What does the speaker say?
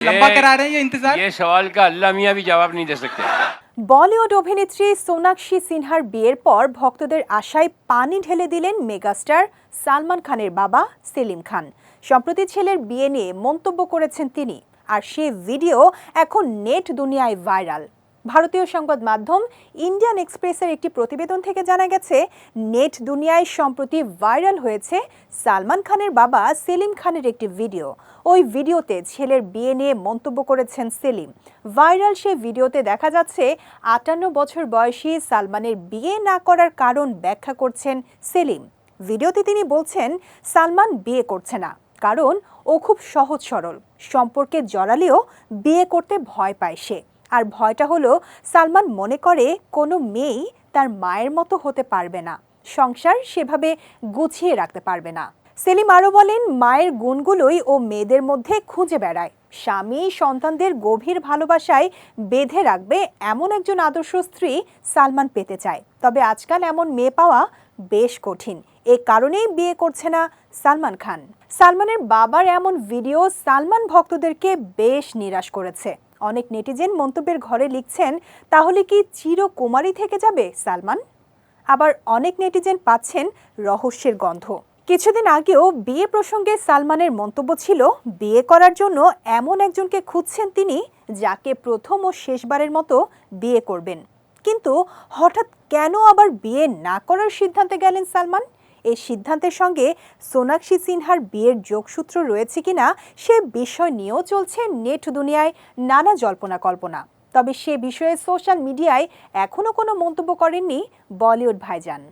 लंबा करा रहे हैं ये इंतजार ये सवाल का अल्लाह मियाँ भी जवाब नहीं दे सकते বলিউড অভিনেত্রী সোনাক্ষী সিনহার বিয়ের পর ভক্তদের আশায় পানি ঢেলে দিলেন মেগাস্টার সালমান খানের বাবা সেলিম খান সম্প্রতি ছেলের বিয়ে নিয়ে মন্তব্য করেছেন তিনি আর সে ভিডিও এখন নেট দুনিয়ায় ভাইরাল ভারতীয় সংবাদ মাধ্যম ইন্ডিয়ান এক্সপ্রেসের একটি প্রতিবেদন থেকে জানা গেছে, নেট দুনিয়ায় সম্প্রতি ভাইরাল হয়েছে সালমান খানের বাবা সেলিম খানের একটি ভিডিও। ওই ভিডিওতে ছেলের বিয়ে নিয়ে মন্তব্য করেছেন সেলিম। ভাইরাল সেই ভিডিওতে দেখা যাচ্ছে আটান্ন বছর বয়সী সালমানের বিয়ে না করার কারণ ব্যাখ্যা করছেন সেলিম। ভিডিওতে তিনি বলছেন, সালমান বিয়ে করছে না, কারণ ও খুব সহজ সরল। সম্পর্কে জড়ালেও বিয়ে করতে ভয় পায় সে। আর ভয়টা হলো, সালমান মনে করে কোনো মেয়েই তার মায়ের মতো হতে পারবে না। সংসার সেভাবে গুছিয়ে রাখতে পারবে না। সেলিম আরও বলেন, মায়ের গুণগুলোই ও মেয়েদের মধ্যে খুঁজে বেড়ায়। স্বামী সন্তানদের গভীর ভালোবাসায় বেঁধে রাখবে এমন একজন আদর্শ স্ত্রী সালমান পেতে চায়। তবে আজকাল এমন মেয়ে পাওয়া বেশ কঠিন। এ কারণেই বিয়ে করছে না সালমান খান। সালমানের বাবার এমন ভিডিও সালমান ভক্তদেরকে বেশ নিরাশ করেছে। অনেক নেটিজেন মন্তব্যের ঘরে লিখছেন, তাহলে কি চিরকুমারী থেকে যাবে, সালমান? আবার অনেক নেটিজেন পাচ্ছেন রহস্যের গন্ধ। কিছুদিন আগেও বিয়ে প্রসঙ্গে সালমানের মন্তব্য ছিল, বিয়ে করার জন্য এমন একজনকে খুঁজছেন তিনি, যাকে প্রথম ও শেষবারের মতো বিয়ে করবেন। কিন্তু হঠাৎ কেন আবার বিয়ে না করার সিদ্ধান্তে গেলেন সালমান? এই সিদ্ধান্তের সঙ্গে সোনাক্ষী সিনহার বিয়ের যোগসূত্র রয়েছে কিনা সে বিষয় নিয়েও চলছে নেট দুনিয়ায় নানা জল্পনা কল্পনা। তবে সে বিষয়ে সোশ্যাল মিডিয়ায় এখনও কোনো মন্তব্য করেননি বলিউড ভাইজান।